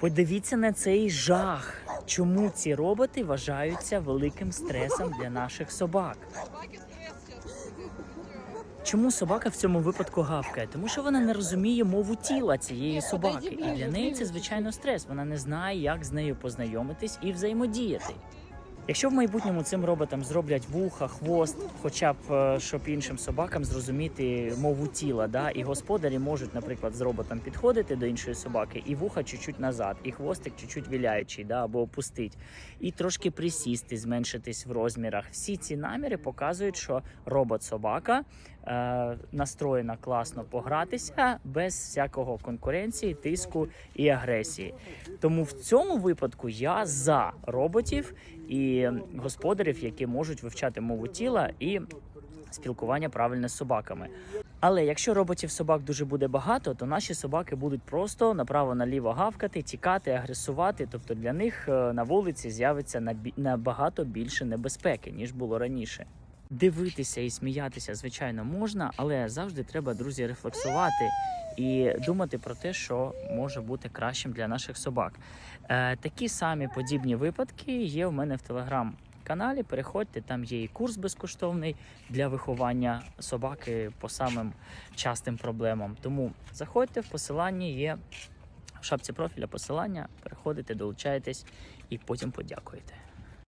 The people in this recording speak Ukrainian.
Подивіться на цей жах. Чому ці роботи вважаються великим стресом для наших собак? Чому собака в цьому випадку гавкає? Тому що вона не розуміє мову тіла цієї собаки, і для неї це звичайно стрес. Вона не знає, як з нею познайомитись і взаємодіяти. Якщо в майбутньому цим роботам зроблять вуха, хвост, хоча б е, щоб іншим собакам зрозуміти мову тіла, да, і господарі можуть, наприклад, з роботом підходити до іншої собаки, і вуха чуть-чуть назад, і хвостик чуть-чуть віляючий, да, або опустить, і трошки присісти, зменшитись в розмірах. Всі ці наміри показують, що робот-собака настроєна класно погратися без всякого конкуренції, тиску і агресії. Тому в цьому випадку я за роботів і господарів, які можуть вивчати мову тіла і спілкування правильне з собаками. Але якщо роботів собак дуже буде багато, то наші собаки будуть просто направо-наліво гавкати, тікати, агресувати. Тобто для них е, на вулиці з'явиться набагато більше небезпеки, ніж було раніше. Дивитися і сміятися, звичайно, можна, але завжди треба, друзі, рефлексувати і думати про те, що може бути кращим для наших собак. Е, такі самі подібні випадки є у мене в телеграм-каналі. Переходьте, там є і курс безкоштовний для виховання собаки по самим частим проблемам. Тому заходьте в посиланні, є в шапці профіля посилання, переходите, долучаєтесь і потім подякуєте.